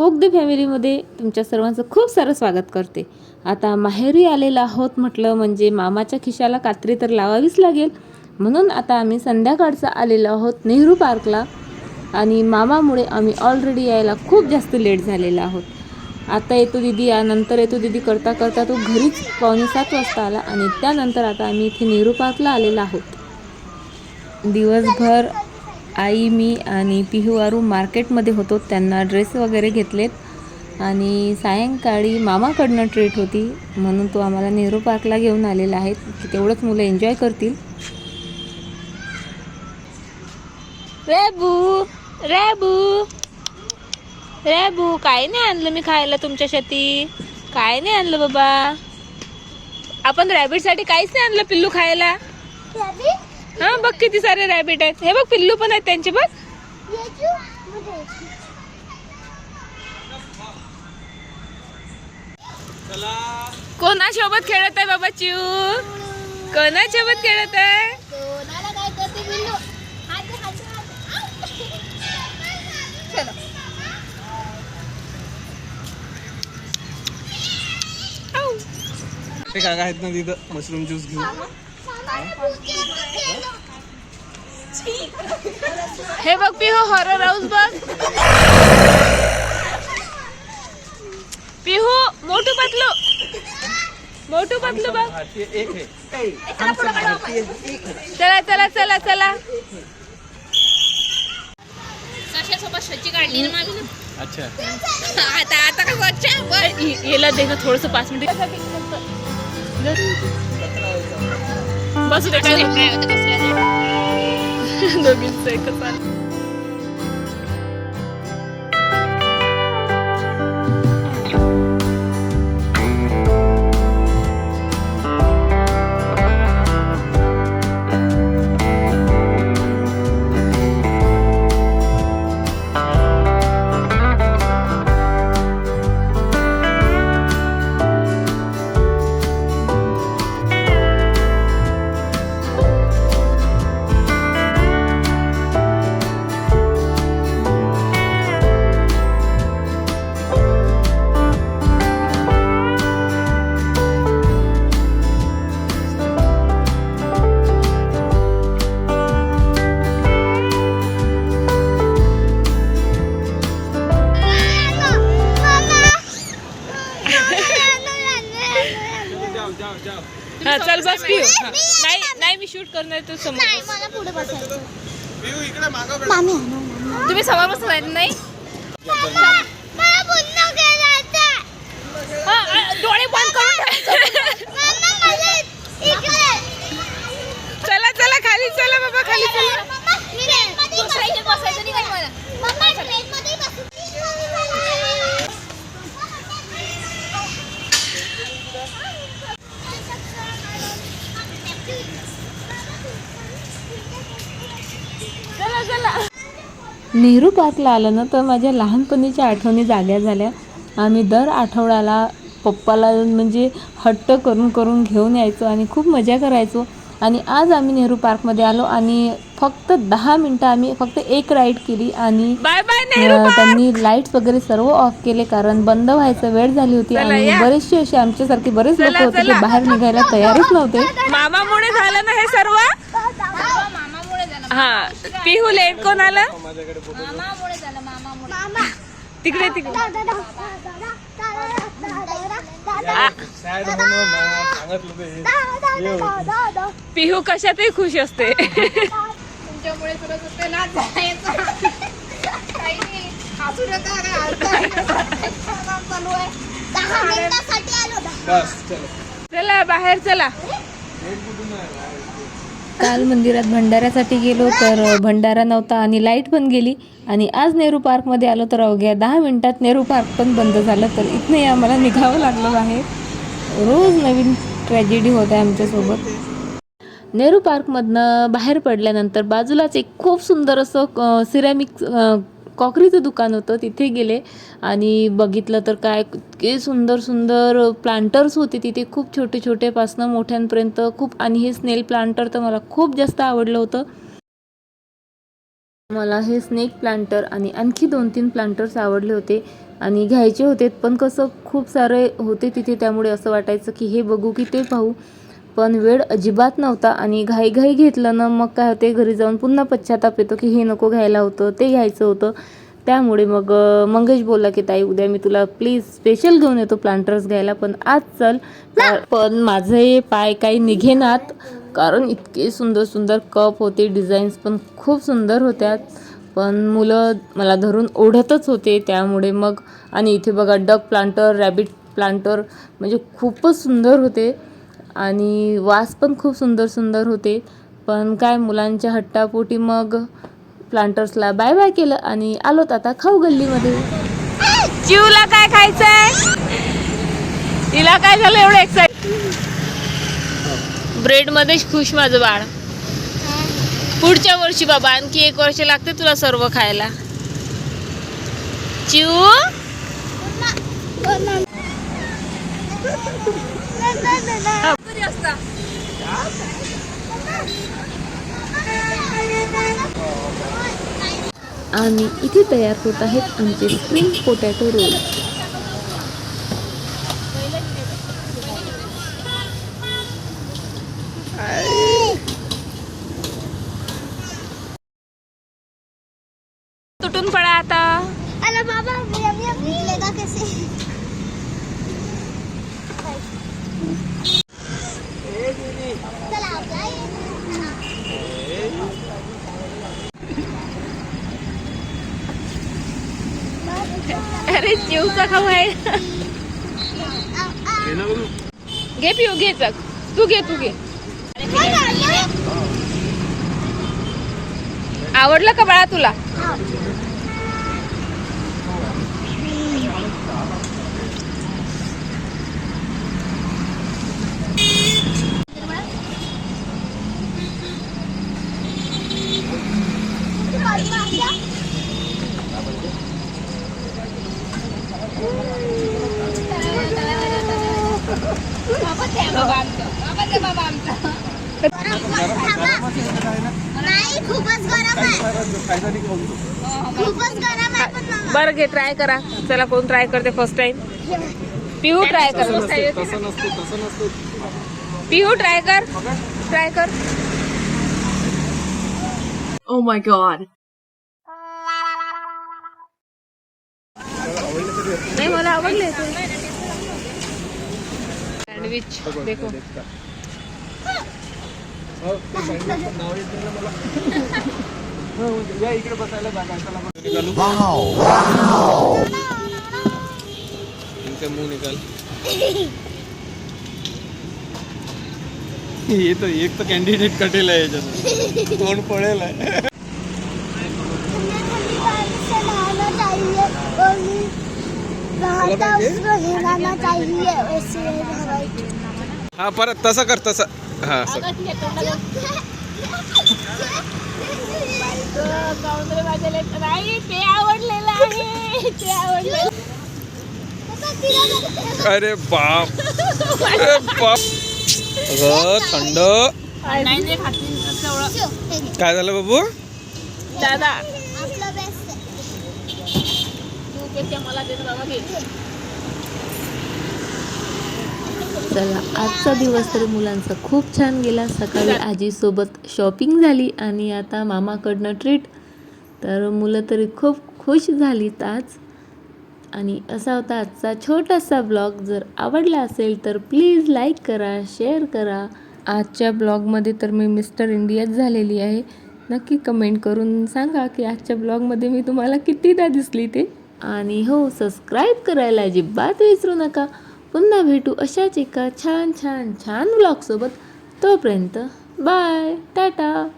दे फॅमिलीमध्ये तुमच्या सर्वांचं खूप सारं स्वागत करते. आता माहेरी आलेला आहोत म्हटलं म्हणजे मामाच्या खिशाला कात्री तर लावावीच लागेल. म्हणून आता आम्ही संध्याकाळचा आलेलो आहोत नेहरू पार्कला. आणि मामामुळे आम्ही ऑलरेडी यायला खूप जास्त लेट झालेला आहोत. आता येतो दिदी या नंतर येतो दिदी. करता करता तो घरीच पावणे सात वाजता आला. आणि त्यानंतर आता आम्ही इथे नेहरू पार्कला आलेलो आहोत. दिवसभर आई मी आणि पिहू आरू मार्केटमध्ये होतो. त्यांना ड्रेस वगैरे घेतलेत. आणि सायंकाळी मामाकडनं ट्रीट होती. म्हणून तो आम्हाला नेहरू पार्कला घेऊन आलेला आहे. की तेवढंच मुलं एन्जॉय करतील. रेबू रेबू रेबू काय नाही आणलं मी खायला तुमच्या शेती? काय नाही आणलं बाबा? आपण रॅबिटसाठी काहीच नाही आणलं पिल्लू खायला? हा बघ किती सारे रॅबिट आहेत. हे बघ पिल्लू पण आहेत त्यांचे बघ. कोणासोबत खेळत आहे बाबा चिऊ? कोणासोबत खेळत आहे? काय ते काका आहेत ना तिथं मशरूम ज्यूस घेऊन. हे बघ पिहू हॉरर हाऊस बघ. पिहू मोठू पतलू. मोठू पतलू बघ. है चला चला चला. चला अच्छा. आता आता कसं याला दे ना थोडस पाच मिनिट. बसू दे काय दोघींचं एकच आलं. नाही मी शूट करणार तू समोर नाही बस. मला पुढे बसायचं. पिऊ इकडे मागं मामी तुम्ही समोर बसत नाही? मला पुन्हा खेळायचं हा, आ, डोळे बंद करून ठेवायचे. मम्मा मला इकडे. चला चला खाली चला बाबा खाली चला. नेहरू पार्कला आलं ना तर माझ्या लहानपणीच्या आठवणी जाग्या झाल्या. आम्ही दर आठवड्याला पप्पाला म्हणजे हट्ट करून करून घेऊन यायचो आणि खूप मजा करायचो. आणि आज आम्ही नेहरू पार्कमध्ये आलो आणि फक्त दहा मिनटं आम्ही फक्त एक राईड केली आणि बाय बाय अं, त्यांनी लाईट्स वगैरे सर्व ऑफ केले कारण बंद व्हायचं वेळ झाली होती आणि. बरेचसे असे आमच्यासारखे बरेच लोक होते जे. बाहेर निघायला तयारच नव्हते. मामामुळे झालं ना हे सर्व? हा. पिहू लेट कोण आलं? मामामुळे झालं मामामुळे मामा तिकडे. तिकडे. पिहू कशातही खुश असते. तुमच्यामुळे चला. बाहेर चला. काल मंदिरात भंडाऱ्यासाठी गेलो तर भंडारा नव्हता आणि लाइट पण गेली. आणि आज नेहरू पार्कमध्ये आलो तर अवघ्या दहा मिनटात नेहरू पार्क पण बंद झालं. तर इथनंही आम्हाला निघावं लागलं आहे. रोज नवीन ट्रॅजेडी होत आहे आमच्यासोबत नेहरू पार्कमधनं बाहेर पडल्यानंतर बाजूलाच एक खूप सुंदर असं सिरॅमिक कॉकरीचं दुकान होतं तिथे गेले. आणि बघितलं तर काय इतके सुंदर सुंदर प्लांटर्स होते तिथे. खूप छोटे छोटेपासनं मोठ्यांपर्यंत खूप आणि हे स्नेल प्लांटर तर मला खूप जास्त आवडलं होतं. मला हे स्नेक प्लांटर आणि आणखी दोन तीन प्लांटर्स आवडले होते आणि घ्यायचे होते. पण कसं खूप सारे होते तिथे त्यामुळे असं वाटायचं की हे बघू की ते पाहू. पण वेळ अजिबात नव्हता आणि घाईघाई घेतलं ना मग काय होते घरी जाऊन पुन्हा पश्चाताप येतो की हे नको घ्यायला होतं ते घ्यायचं होतं. त्यामुळे मग मंगेश बोलला की ताई उद्या मी तुला प्लीज स्पेशल घेऊन येतो प्लांटर्स घ्यायला पण आज चल. पण माझे पाय काही निघेनात कारण इतके सुंदर सुंदर कप होते डिझाईन्स पण खूप सुंदर होत्या पण मुलं मला धरून ओढतच होते त्यामुळे मग आणि इथे बघा डक प्लांटर रॅबिट प्लांटर म्हणजे खूपच सुंदर होते. आणि वास पण खूप सुंदर सुंदर होते. पण काय मुलांच्या हट्टापोटी मग प्लांटर्सला बाय बाय केलं आणि आलोत आता खाऊ गल्लीमध्ये. चिवला काय खायचंय? तिला काय झालं एवढं एक्साइट ब्रेड मध्येच खुश माझं बाळ. पुढच्या वर्षी बाबा आणखी एक वर्ष लागते तुला सर्व खायला. चिव आणि इथे तयार होत आहेत आमचे स्प्रिंग पोटॅटो रोल तुटून पडा आता अरे बाबा कैसे अरे चिवचा खाऊ आहे. घे पिऊ घे चक तू घे तू घे. आवडलं का बाळा तुला नाही खूपच गरम आहे खूपच गरम आहे पण मामा. बरं घे ट्राय करा. चला कोण ट्राय करते फर्स्ट टाइम पिहू ट्राय कर. तसं नसतं तसं नसतं पिहू ट्राय कर. ट्राय कर. Oh my god. मला आवडले सँडविच देखो हो, ते सँडविच पण नाव येत नाही ना मला हो, या इकडे बसायला जागा आहे. चला बघ. निघालो. इनका मुंह निकाल ये तो एक तो कैंडिडेट कटेल आहे याच्यात तोंड पळेल आहे हा परत तसं कर तसं. हा अरे बाप. अरे बाप. थंड. काय झालं बाबू? दादा मला बाबा घे चला आजचा दिवस तर मुलांचा खूप छान गेला. सकाळी आजीसोबत शॉपिंग झाली आणि आता मामाकडनं ट्रीट तर मुलं तरी खूप खुश झालीत आज. आणि असा होता आजचा छोटासा ब्लॉग जर आवडला असेल तर प्लीज लाईक करा शेअर करा. आजच्या ब्लॉगमध्ये तर मी मिस्टर इंडियाच झालेली आहे. नक्की कमेंट करून सांगा की आजच्या ब्लॉगमध्ये मी तुम्हाला कितीदा दिसली ते. आणि हो सबस्क्राईब करायला अजिबात विसरू नका. पुन्हा भेटू अशाच एका छान छान छान ब्लॉगसोबत तोपर्यंत बाय टाटा.